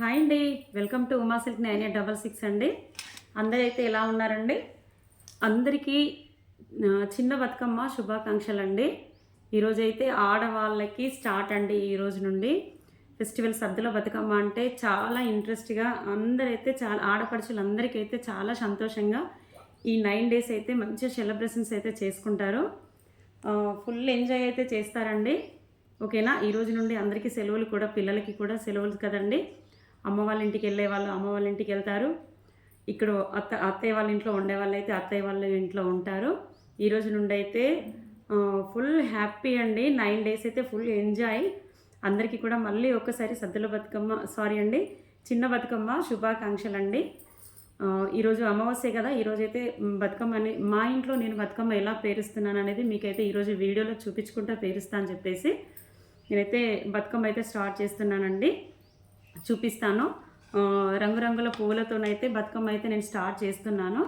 Hi అండి. Welcome to Uma silk nine eight double six అండి. అందరైతే ఎలా ఉన్నారండి? అందరికీ చిన్న బతుకమ్మ శుభాకాంక్షలు అండి ఈరోజైతే ఆడవాళ్ళకి స్టార్ట్ అండి ఈ రోజు నుండి. ఫెస్టివల్ సద్దుల బతుకమ్మ అంటే చాలా ఇంట్రెస్ట్గా అందరైతే చాలా ఆడపడుచులు అయితే చాలా సంతోషంగా ఈ నైన్ డేస్ అయితే మంచిగా సెలబ్రేషన్స్ అయితే చేసుకుంటారు. ఫుల్ ఎంజాయ్ అయితే చేస్తారండి. ఓకేనా? ఈ రోజు నుండి అందరికీ సెలవులు కూడా పిల్లలకి కూడా సెలవులు కదండి. అమ్మ వాళ్ళ ఇంటికి వెళ్ళే వాళ్ళు అమ్మ వాళ్ళ ఇంటికి వెళ్తారు. ఇక్కడ అత్త అత్తయ్య వాళ్ళ ఇంట్లో ఉండే వాళ్ళు అయితే అత్తయ్య వాళ్ళ ఇంట్లో ఉంటారు. ఈ రోజు నుండి అయితే ఫుల్ హ్యాపీ అండి. నైన్ డేస్ అయితే ఫుల్ ఎంజాయ్ అందరికీ కూడా మళ్ళీ ఒక్కసారి సద్దుల బతుకమ్మ సారీ అండి చిన్న బతుకమ్మ శుభాకాంక్షలు అండి ఈరోజు అమావాస్య కదా ఈరోజు అయితే బతుకమ్మ బతుకమ్మని మా ఇంట్లో నేను బతుకమ్మ ఎలా పేరుస్తున్నాను అనేది మీకైతే ఈరోజు వీడియోలో చూపించుకుంటా పేరుస్తా అని చెప్పేసి నేనైతే బతుకమ్మ అయితే స్టార్ట్ చేస్తున్నానండి. చూపిస్తాను. రంగురంగుల పువ్వులతోనైతే బతుకమ్మ అయితే నేను స్టార్ట్ చేస్తున్నాను.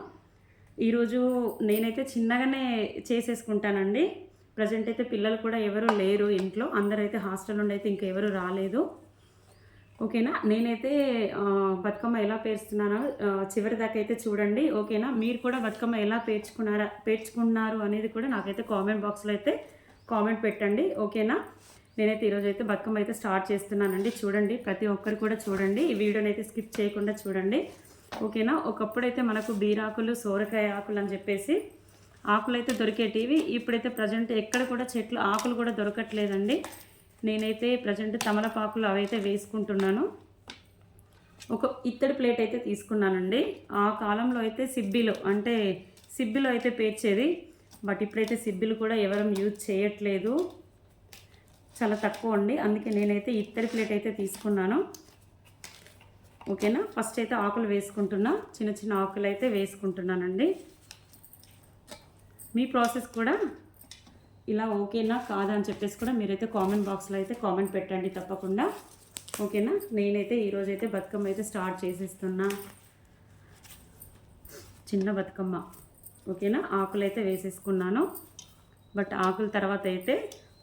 ఈరోజు నేనైతే చిన్నగానే చేసేసుకుంటానండి. ప్రజెంట్ అయితే పిల్లలు కూడా ఎవరు లేరు ఇంట్లో. అందరైతే హాస్టల్ నుండి అయితే ఇంకెవరు రాలేదు. ఓకేనా? నేనైతే బతుకమ్మ ఎలా పేర్చుతున్నానో చివరి దాకా అయితే చూడండి. ఓకేనా? మీరు కూడా బతుకమ్మ ఎలా పేర్చుకున్నారా పేర్చుకున్నారు అనేది కూడా నాకైతే కామెంట్ బాక్స్లో అయితే కామెంట్ పెట్టండి. ఓకేనా? నేనైతే ఈరోజు అయితే బతుకమ్మ అయితే స్టార్ట్ చేస్తున్నానండి. చూడండి ప్రతి ఒక్కరు కూడా చూడండి. ఈ వీడియోని అయితే స్కిప్ చేయకుండా చూడండి. ఓకేనా? ఒకప్పుడైతే మనకు బీరాకులు సోరకాయ ఆకులు అని చెప్పేసి ఆకులు అయితే దొరికేటివి. ఇప్పుడైతే ప్రజెంట్ ఎక్కడ కూడా చెట్లు ఆకులు కూడా దొరకట్లేదండి. నేనైతే ప్రజెంట్ తమలపాకులు అవైతే వేసుకుంటున్నాను. ఒక ఇత్తడి ప్లేట్ అయితే తీసుకున్నానండి. ఆ కాలంలో అయితే సిబ్బిలో అంటే సిబ్బిలో అయితే పేర్చేది. బట్ ఇప్పుడైతే సిబ్బిలు కూడా ఎవరం యూజ్ చేయట్లేదు. చాలా తక్కువ అండి. అందుకే నేనైతే ఇత్తడి ప్లేట్ అయితే తీసుకున్నాను. ఓకేనా? ఫస్ట్ అయితే ఆకులు వేసుకుంటున్నా. చిన్న చిన్న ఆకులు అయితే వేసుకుంటున్నానండి. మీ ప్రాసెస్ కూడా ఇలా ఓకేనా కాదా అని చెప్పేసి కూడా మీరైతే కామెంట్ బాక్స్లో అయితే కామెంట్ పెట్టండి తప్పకుండా. ఓకేనా? నేనైతే ఈరోజు అయితే బతుకమ్మ అయితే స్టార్ట్ చేసేస్తున్నా. చిన్న బతుకమ్మ. ఓకేనా? ఆకులు అయితే వేసేసుకున్నాను. బట్ ఆకుల తర్వాత అయితే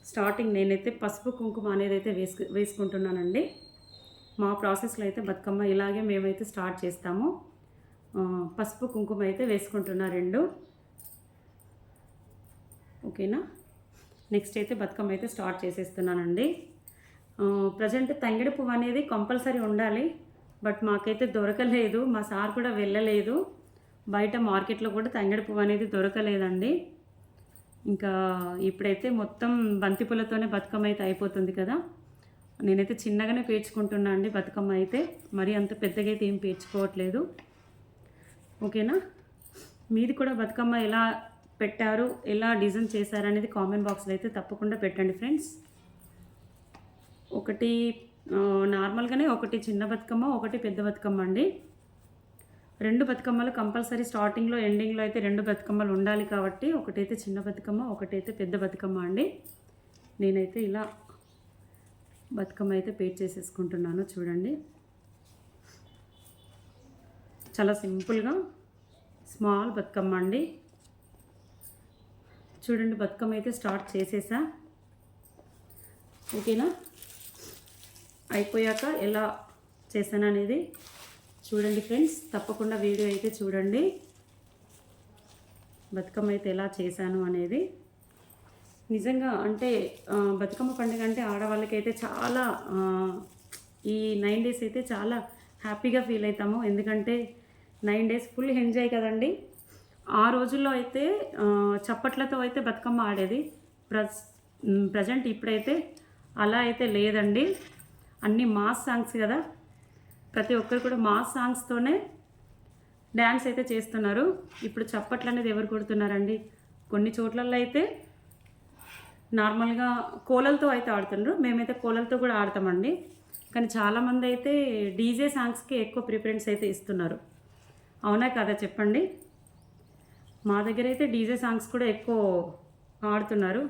స్టార్టింగ్ నేనైతే పసుపు కుంకుమ అనేది అయితే వేసుకు వేసుకుంటున్నానండి. మా ప్రాసెస్లో అయితే బతుకమ్మ ఇలాగే మేమైతే స్టార్ట్ చేస్తాము. పసుపు కుంకుమ అయితే వేసుకుంటున్నా రెండు. ఓకేనా? నెక్స్ట్ అయితే బతుకమ్మ అయితే స్టార్ట్ చేసేస్తున్నానండి. ప్రజెంట్ తంగిడి పువ్వు అనేది కంపల్సరీ ఉండాలి. బట్ మాకైతే దొరకలేదు. మా సార్ కూడా వెళ్ళలేదు. బయట మార్కెట్లో కూడా తంగిడి పువ్వు అనేది దొరకలేదండి. ఇంకా ఇప్పుడైతే మొత్తం బంతిపూలతోనే బతుకమ్మ అయితే అయిపోతుంది కదా. నేనైతే చిన్నగానే పేర్చుకుంటున్నా అండి బతుకమ్మ అయితే. మరి అంత పెద్దగా అయితే ఏం పేర్చుకోవట్లేదు. ఓకేనా? మీది కూడా బతుకమ్మ ఎలా పెట్టారు ఎలా డిజైన్ చేశారు అనేది కామెంట్ బాక్స్లో అయితే తప్పకుండా పెట్టండి ఫ్రెండ్స్. ఒకటి నార్మల్గానే ఒకటి చిన్న బతుకమ్మ ఒకటి పెద్ద బతుకమ్మ అండి. రెండు బతుకమ్మలు కంపల్సరీ స్టార్టింగ్లో ఎండింగ్లో అయితే రెండు బతుకమ్మలు ఉండాలి కాబట్టి ఒకటైతే చిన్న బతుకమ్మ ఒకటైతే పెద్ద బతుకమ్మ అండి. నేనైతే ఇలా బతుకమ్మ అయితే పేట్ చేసేసుకుంటున్నాను చూడండి. చాలా సింపుల్గా స్మాల్ బతుకమ్మ అండి. చూడండి బతుకమ్మ అయితే స్టార్ట్ చేసేసా. ఓకేనా? అయిపోయాక ఎలా చేశాను అనేది చూడండి ఫ్రెండ్స్ తప్పకుండా వీడియో అయితే చూడండి. బతుకమ్మ అయితే ఎలా చేశాను అనేది. నిజంగా అంటే బతుకమ్మ పండుగ అంటే ఆడవాళ్ళకైతే చాలా ఈ నైన్ డేస్ అయితే చాలా హ్యాపీగా ఫీల్ అవుతాము ఎందుకంటే నైన్ డేస్ ఫుల్ ఎంజాయ్ కదండి. ఆ రోజుల్లో అయితే చప్పట్లతో అయితే బతుకమ్మ ఆడేది. ప్రస్ ప్రజెంట్ ఇప్పుడైతే అలా అయితే లేదండి. అన్ని మాస్ సాంగ్స్ కదా. ప్రతి ఒక్కరు కూడా మాస్ సాంగ్స్తోనే డ్యాన్స్ అయితే చేస్తున్నారు. ఇప్పుడు చప్పట్లు అనేది ఎవరు కొడుతున్నారండి? కొన్ని చోట్లలో అయితే నార్మల్గా కోలలతో అయితే ఆడుతున్నారు మేమైతే కోలలతో కూడా ఆడతామండి. కానీ చాలామంది అయితే డీజే సాంగ్స్కి ఎక్కువ ప్రిఫరెన్స్ అయితే ఇస్తున్నారు. అవునా కదా చెప్పండి? మా దగ్గర అయితే డీజే సాంగ్స్ కూడా ఎక్కువ ఆడుతున్నారు.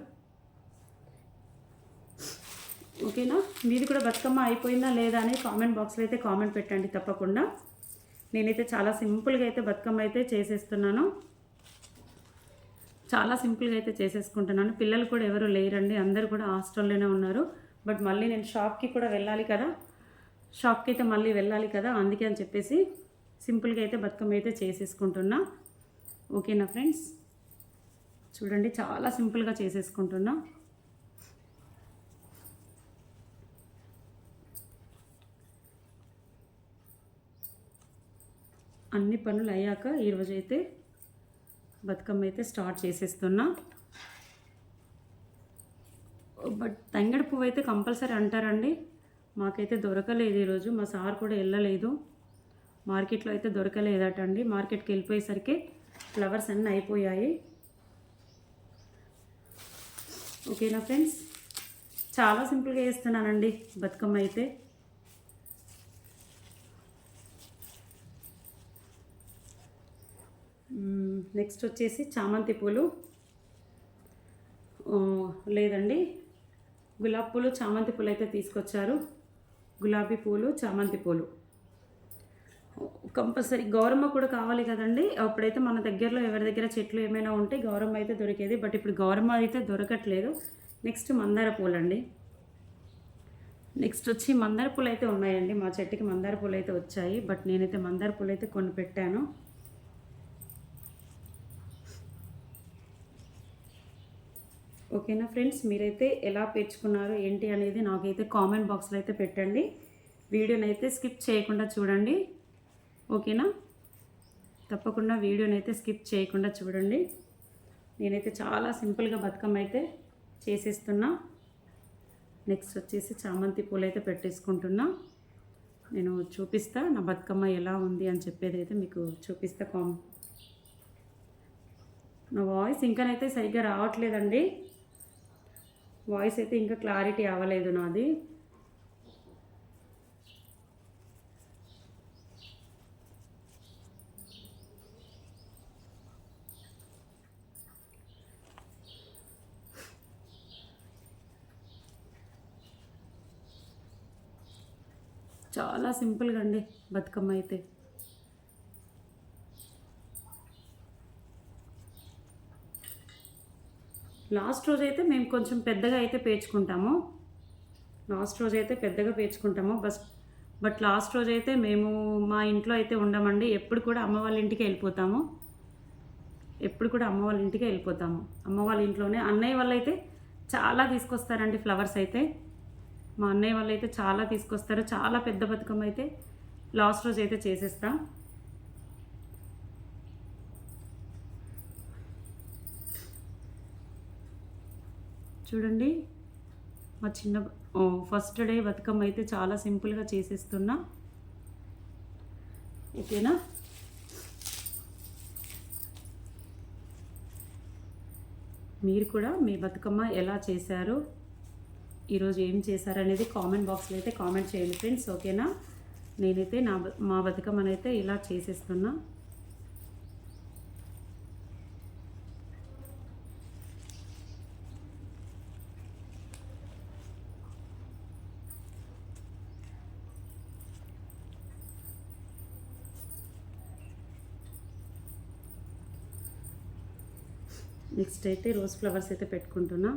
ఓకేనా? మీది కూడా బతుకమ్మ అయిపోయిందా లేదా అని కామెంట్ బాక్స్లో అయితే కామెంట్ పెట్టండి తప్పకుండా. నేనైతే చాలా సింపుల్గా అయితే బతుకమ్మ అయితే చేసేస్తున్నాను. చాలా సింపుల్గా అయితే చేసేసుకుంటున్నాను. పిల్లలు కూడా ఎవరు లేరండి అందరూ కూడా హాస్టల్లోనే ఉన్నారు. బట్ మళ్ళీ నేను షాప్కి కూడా వెళ్ళాలి కదా. షాప్కి అయితే మళ్ళీ వెళ్ళాలి కదా అందుకే అని చెప్పేసి సింపుల్గా అయితే బతుకమ్మ అయితే చేసేసుకుంటున్నా. ఓకేనా ఫ్రెండ్స్? చూడండి చాలా సింపుల్గా చేసేసుకుంటున్నా. అన్ని పనులు అయ్యాక ఈరోజు అయితే బతుకమ్మ అయితే స్టార్ట్ చేసేస్తున్నా. బట్ తంగడి పువ్వు అయితే కంపల్సరీ అంటారండి. మాకైతే దొరకలేదు ఈరోజు మా సార్ కూడా వెళ్ళలేదు. మార్కెట్లో అయితే దొరకలేదట అండి మార్కెట్కి వెళ్ళిపోయేసరికి ఫ్లవర్స్ అన్నీ అయిపోయాయి. ఓకేనా ఫ్రెండ్స్? చాలా సింపుల్గా వేస్తున్నానండి బతుకమ్మ అయితే. నెక్స్ట్ వచ్చేసి చామంతి పూలు. లేదండి. గులాబీ పూలు చామంతి పూలు అయితే తీసుకొచ్చారు. గులాబీ పూలు చామంతి పూలు. కంపల్సరీ గౌరమ్మ కూడా కావాలి కదండి. అప్పుడైతే మన దగ్గరలో ఎవరి దగ్గర చెట్లు ఏమైనా ఉంటే గౌరమ్మ అయితే దొరికేది. బట్ ఇప్పుడు గౌరమ్మ అయితే దొరకట్లేదు. నెక్స్ట్ మందార పూలండి. నెక్స్ట్ వచ్చి మందార పూలు అయితే ఉన్నాయండి. మా చెట్టుకి మందార పూలు అయితే వచ్చాయి. బట్ నేనైతే మందార పూలు అయితే కొని పెట్టాను ఓకేనా ఫ్రెండ్స్? మీరైతే ఎలా పేర్చుకున్నారు ఏంటి అనేది నాకైతే కామెంట్ బాక్స్లో అయితే పెట్టండి. వీడియోనైతే స్కిప్ చేయకుండా చూడండి. ఓకేనా? తప్పకుండా వీడియోనైతే స్కిప్ చేయకుండా చూడండి. నేనైతే చాలా సింపుల్గా బతుకమ్మ అయితే చేసేస్తున్నా. నెక్స్ట్ వచ్చేసి చామంతి పూలు అయితే పెట్టేసుకుంటున్నా. నేను చూపిస్తా నా బతుకమ్మ ఎలా ఉంది అని చెప్పేది అయితే మీకు చూపిస్తా కామ్ నా వాయిస్ ఇంకానైతే సరిగ్గా రావట్లేదండి. వాయిస్ అయితే ఇంకా క్లారిటీ అవ్వలేదు నాది. చాలా సింపుల్గా అండి బతుకమ్మ అయితే. లాస్ట్ రోజు అయితే మేము కొంచెం పెద్దగా అయితే పేర్చుకుంటాము. లాస్ట్ రోజు అయితే పెద్దగా పేర్చుకుంటాము. బస్ బట్ లాస్ట్ రోజు అయితే మేము మా ఇంట్లో అయితే ఉండమండి. ఎప్పుడు కూడా అమ్మ వాళ్ళ ఇంటికి వెళ్ళిపోతాము. ఎప్పుడు కూడా అమ్మ వాళ్ళ ఇంటికి వెళ్ళిపోతాము. అమ్మ వాళ్ళ ఇంట్లోనే. అన్నయ్య వాళ్ళు అయితే చాలా తీసుకొస్తారండి ఫ్లవర్స్ అయితే. మా అన్నయ్య వాళ్ళు అయితే చాలా తీసుకొస్తారు. చాలా పెద్ద బతుకమ్మ అయితే లాస్ట్ రోజు అయితే చేసేస్తాం. చూడండి. మా చిన్న ఫస్ట్ డే బతుకమ్మ అయితే చాలా సింపుల్గా చేసేస్తున్నా. ఓకేనా? మీరు కూడా మీ బతుకమ్మ ఎలా చేశారు? ఈరోజు ఏం చేశారు అనేది కామెంట్ బాక్స్లో అయితే కామెంట్ చేయండి ఫ్రెండ్స్. ఓకేనా? నేనైతే నా బ- మా బతుకమ్మనైతే ఇలా చేసేస్తున్నా. నెక్స్ట్ అయితే రోజ్ ఫ్లవర్స్ అయితే పెట్టుకుంటున్నా.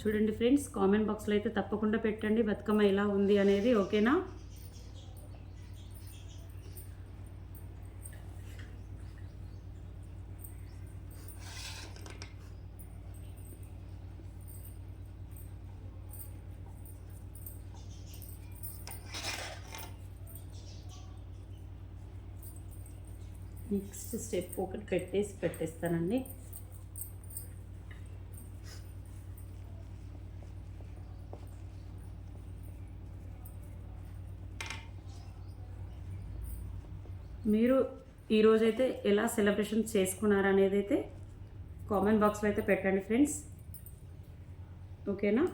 చూడండి ఫ్రెండ్స్ కామెంట్ బాక్స్లో అయితే తప్పకుండా పెట్టండి బతుకమ్మ ఎలా ఉంది అనేది ఓకేనా? నెక్స్ట్ స్టెప్ ఒకటి పెట్టేసి పెట్టేస్తానండి. మీరు ఈరోజైతే ఎలా సెలబ్రేషన్ చేసుకున్నారు అనేది అయితే కామెంట్ బాక్స్లో అయితే పెట్టండి ఫ్రెండ్స్. ఓకేనా?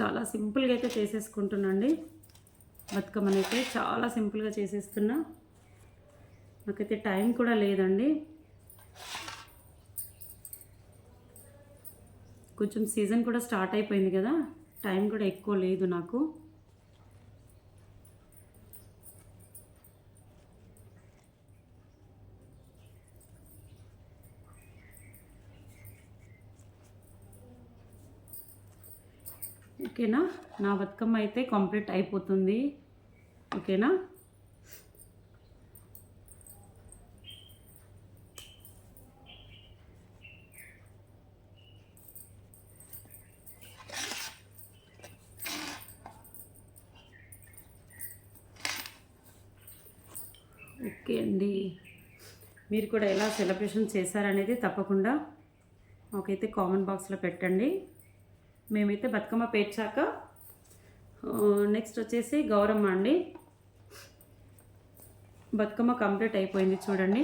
చాలా సింపుల్గా అయితే చేసేసుకుంటున్నాండి బతుకమ్మనైతే చాలా సింపుల్గా చేసేస్తున్నా. నాకైతే టైం కూడా లేదండి. కొంచెం సీజన్ కూడా స్టార్ట్ అయిపోయింది కదా టైం కూడా ఎక్కువ లేదు నాకు. ఓకేనా? నా బతుకమ్మ అయితే కంప్లీట్ అయిపోతుంది. ఓకేనా? ఓకే అండి. మీరు కూడా ఎలా సెలబ్రేషన్ చేశారనేది తప్పకుండా మాకైతే కామెంట్ బాక్స్లో పెట్టండి. మేమైతే బతుకమ్మ పేర్చాక నెక్స్ట్ వచ్చేసి గౌరమ్మ అండి. బతుకమ్మ కంప్లీట్ అయిపోయింది చూడండి.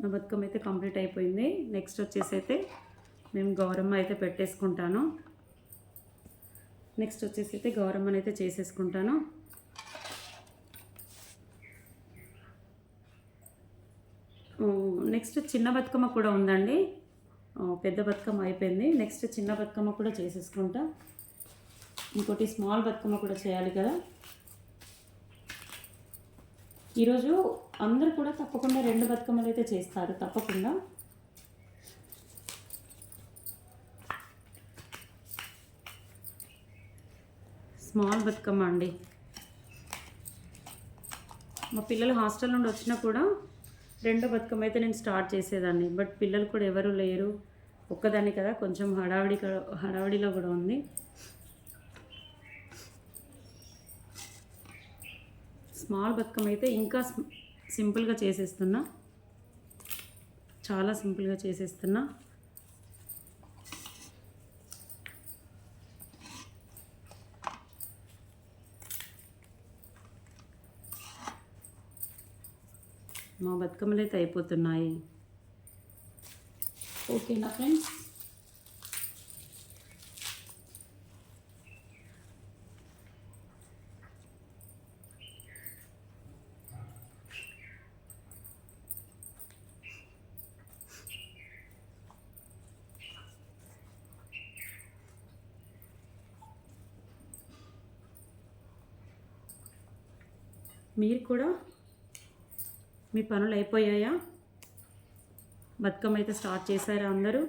నా బతుకమ్మ అయితే కంప్లీట్ అయిపోయింది. నెక్స్ట్ వచ్చేసి అయితే మేము గౌరమ్మ అయితే పెట్టేసుకుంటాను. నెక్స్ట్ వచ్చేసి అయితే గౌరమ్మని అయితే చేసేసుకుంటాను. నెక్స్ట్ చిన్న బతుకమ్మ కూడా ఉందండి. పెద్ద బతుకమ్మ అయిపోయింది. నెక్స్ట్ చిన్న బతుకమ్మ కూడా చేసేసుకుంటా. ఇంకోటి స్మాల్ బతుకమ్మ కూడా చేయాలి కదా. ఈరోజు అందరూ కూడా తప్పకుండా రెండు బతుకమ్మలు అయితే చేస్తారు తప్పకుండా. స్మాల్ బతుకమ్మ అండి. మా పిల్లలు హాస్టల్ నుండి వచ్చినా కూడా రెండో బతుకమ్మ అయితే నేను స్టార్ట్ చేసేదాన్ని. బట్ పిల్లలు కూడా ఎవరు లేరు. ఒక్కదాన్ని కదా కొంచెం హడావిడి హడావిడిలో కూడా ఉంది. స్మాల్ బతుకమ్మ అయితే ఇంకా సింపుల్గా చేసేస్తున్నా. చాలా సింపుల్గా చేసేస్తున్నా. మా బతుకమ్మలు అయితే అయిపోతున్నాయి. ఓకేనా ఫ్రెండ్స్ మీరు కూడా మీ పనులు అయిపోయాయా? బతుకమ్మ అయితే స్టార్ట్ చేశారా అందరూ?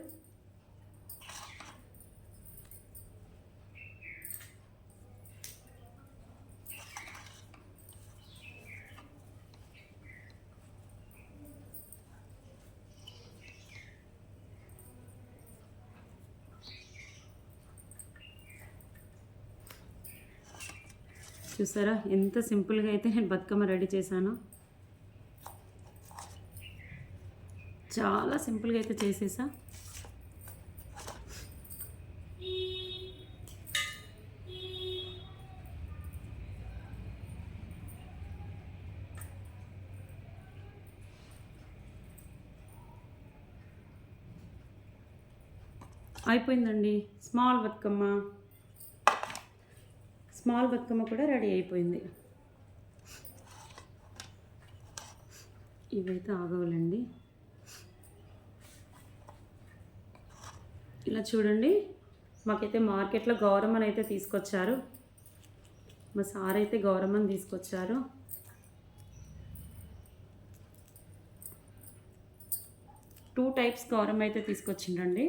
చూసారా? ఎంత సింపుల్గా అయితే నేను బతుకమ్మ రెడీ చేశాను. చాలా సింపుల్గా అయితే చేసేసా. అయిపోయిందండి. స్మాల్ బతుకమ్మ. స్మాల్ బతుకమ్మ కూడా రెడీ అయిపోయింది. ఇవైతే ఆగవాలండి. ఇలా చూడండి. మాకైతే మార్కెట్లో గౌరమ్మని అయితే తీసుకొచ్చారు. మా సార్ అయితే గౌరమ్మని తీసుకొచ్చారు. టూ టైప్స్ గౌరమ్మ అయితే తీసుకొచ్చిండ్రండి.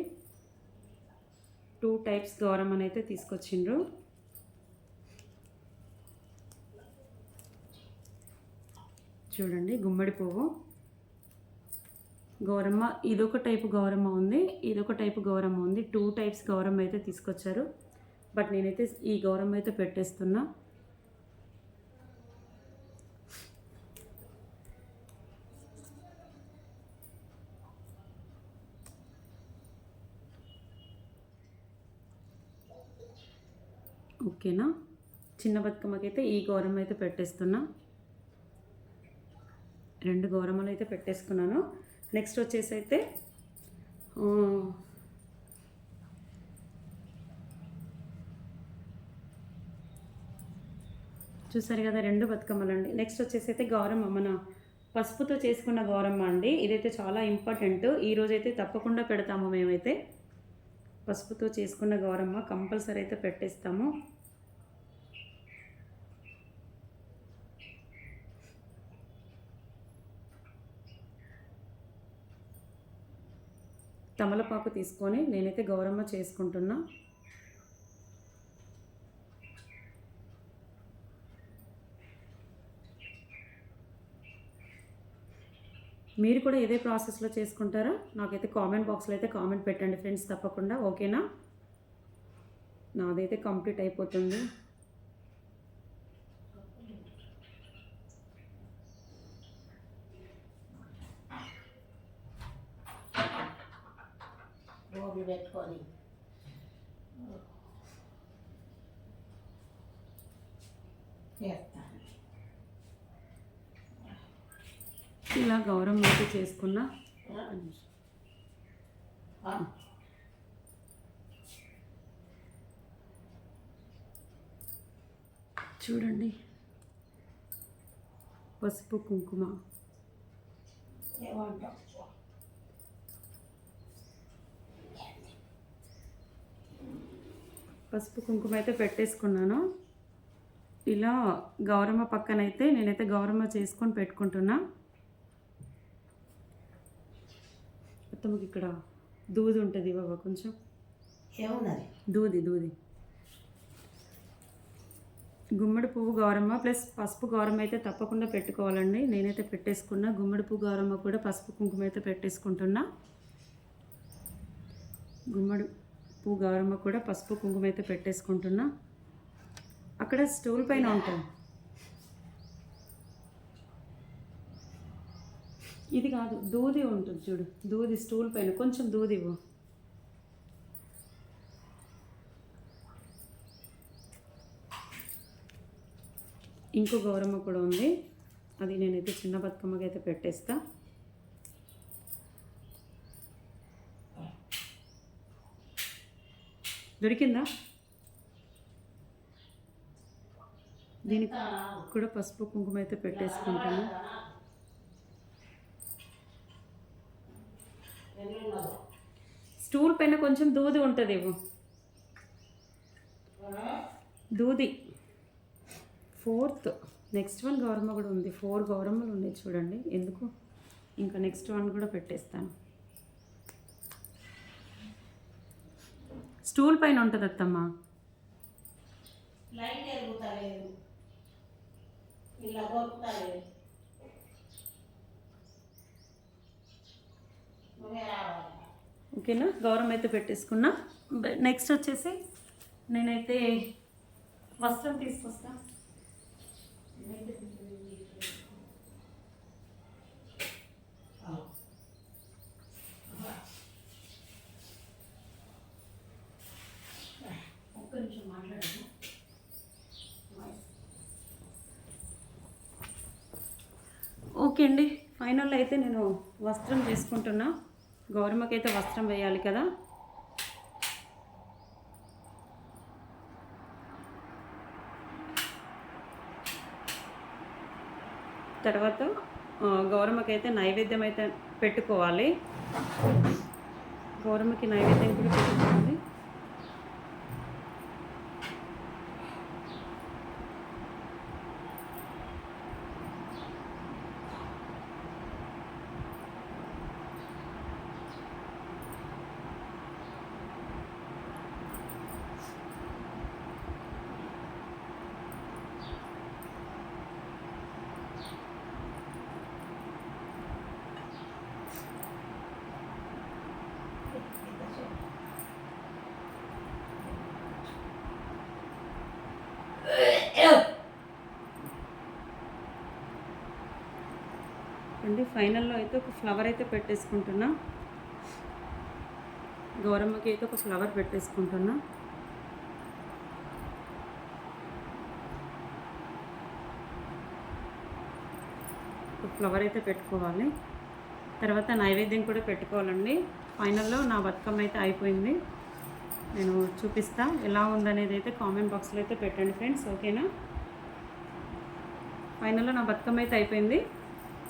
టూ టైప్స్ గౌరమ్మని అయితే తీసుకొచ్చిండ్రు. చూడండి గుమ్మడి పువ్వు. గౌరమ్మ ఇదొక టైపు గౌరమ్మ ఉంది. ఇదొక టైపు గౌరమ్మ ఉంది. టూ టైప్స్ గౌరమ్మ అయితే తీసుకొచ్చారు. బట్ నేనైతే ఈ గౌరమ్మ అయితే పెట్టేస్తున్నా. ఓకేనా? చిన్న బతుకమ్మకైతే ఈ గౌరమ్మ అయితే పెట్టేస్తున్నా. రెండు గౌరమ్మలు అయితే పెట్టేసుకున్నాను. నెక్స్ట్ వచ్చేసి అయితే చూసారు కదా రెండు బతుకమ్మలండి నెక్స్ట్ వచ్చేసి అయితే గౌరమ్మ మన పసుపుతో చేసుకున్న గౌరమ్మ అండి. ఇదైతే చాలా ఇంపార్టెంట్. ఈరోజైతే తప్పకుండా పెడతాము మేమైతే. పసుపుతో చేసుకున్న గౌరమ్మ కంపల్సరీ అయితే పెట్టేస్తాము. తమలపాకు తీసుకొని నేనైతే గౌరమ్మ చేసుకుంటున్నా. మీరు కూడా ఇదే ప్రాసెస్లో చేసుకుంటారా? నాకైతే కామెంట్ బాక్స్లో అయితే కామెంట్ పెట్టండి ఫ్రెండ్స్ తప్పకుండా. ఓకేనా? నాదైతే కంప్లీట్ అయిపోతుంది గోబీ పెట్టుకొని చేస్తాను ఇలా గౌరమ్మ అయితే చేసుకున్న. చూడండి. పసుపు కుంకుమ. పసుపు కుంకుమ అయితే పెట్టేసుకున్నాను. ఇలా గౌరమ్మ పక్కనైతే నేనైతే గౌరమ్మ చేసుకొని పెట్టుకుంటున్నా. మొత్తం ఇక్కడ దూది ఉంటుంది బాబా కొంచెం. ఏమున్నది? దూది దూది. గుమ్మడి పువ్వు గౌరమ్మ ప్లస్ పసుపు గౌరమ్మ అయితే తప్పకుండా పెట్టుకోవాలండి. నేనైతే పెట్టేసుకున్నా. గుమ్మడి పువ్వు గౌరమ్మ కూడా పసుపు కుంకుమ అయితే పెట్టేసుకుంటున్నా. గుమ్మడి పువ్వు గౌరమ్మ కూడా పసుపు కుంకుమ అయితే పెట్టేసుకుంటున్నా. అక్కడ స్టూల్ పైన ఉంటుంది ఇది కాదు దూది ఉంటుంది చూడు. దూది స్టూల్ పైన. కొంచెం దూది ఇవ్వు. ఇంకో గౌరమ్మ కూడా ఉంది. అది నేనైతే చిన్న బతుకమ్మకి అయితే పెట్టేస్తా. దొరికిందా? దీనికి కూడా పసుపు కుంకుమ అయితే పెట్టేసుకుంటాను. స్టూల్ పైన కొంచెం దూది ఉంటుంది దూది. ఫోర్త్. నెక్స్ట్ వన్ గౌరమ్మ కూడా ఉంది. ఫోర్ గౌరమ్మలు ఉన్నాయి చూడండి. ఎందుకు? ఇంకా నెక్స్ట్ వన్ కూడా పెట్టేస్తాను. స్టూల్ పైన ఉంటుంది అత్తమ్మ. లైట్ ఇలా ఓకేనా? గౌరమ్మ అయితే పెట్టేసుకున్నా. నెక్స్ట్ వచ్చేసి నేనైతే వస్త్రం తీసుకొస్తా. ఒక్క నిమిషం మాట్లాడము ఓకే అండి. ఫైనల్ అయితే నేను వస్త్రం తీసుకుంటున్నా. గౌరమ్మకైతే వస్త్రం వేయాలి కదా. తర్వాత గౌరమ్మకైతే గౌరమ్మకి అయితే నైవేద్యం అయితే పెట్టుకోవాలి. గౌరమ్మకి నైవేద్యం కూడా పెట్టుకోవాలి. అండి. ఫైనల్లో అయితే ఒక ఫ్లవర్ అయితే పెట్టేసుకుంటున్నా. గౌరమ్మకి అయితే ఒక ఫ్లవర్ పెట్టేసుకుంటున్నా. ఒక ఫ్లవర్ అయితే పెట్టుకోవాలి. తర్వాత నైవేద్యం కూడా పెట్టుకోవాలండి. ఫైనల్లో నా బతుకమ్మ అయితే అయిపోయింది. నేను చూపిస్తా ఎలా ఉందనేది అయితే కామెంట్ బాక్స్లో అయితే పెట్టండి ఫ్రెండ్స్ ఓకేనా? ఫైనల్లో నా బతుకమ్మ అయితే అయిపోయింది.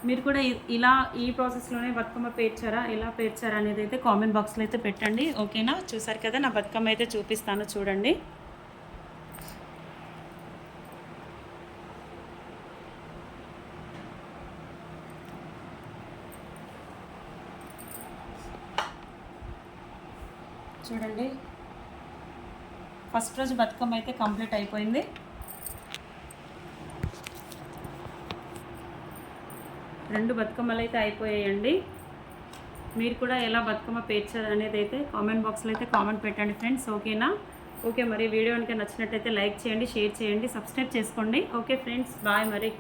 మీరు కూడా ఇ- ఇలా ఈ ప్రాసెస్లోనే బతుకమ్మ పేర్చారా? ఎలా పేర్చారా అనేది అయితే కామెంట్ బాక్స్లో అయితే పెట్టండి. ఓకేనా చూసారు కదా నా బతుకమ్మ అయితే చూపిస్తాను చూడండి. చూడండి. ఫస్ట్ రోజు బతుకమ్మ అయితే కంప్లీట్ అయిపోయింది. రెండు బతుకమ్మలు అయితే అయిపోయాయండి. మీరు కూడా ఎలా బతుకమ్మ పేర్చారు అనేది అయితే కామెంట్ బాక్స్లో అయితే కామెంట్ పెట్టండి ఫ్రెండ్స్ ఓకేనా? ఓకే మరి వీడియో కనుక నచ్చినట్టయితే లైక్ చేయండి షేర్ చేయండి సబ్స్క్రైబ్ చేసుకోండి. ఓకే ఫ్రెండ్స్ బాయ్ మరి.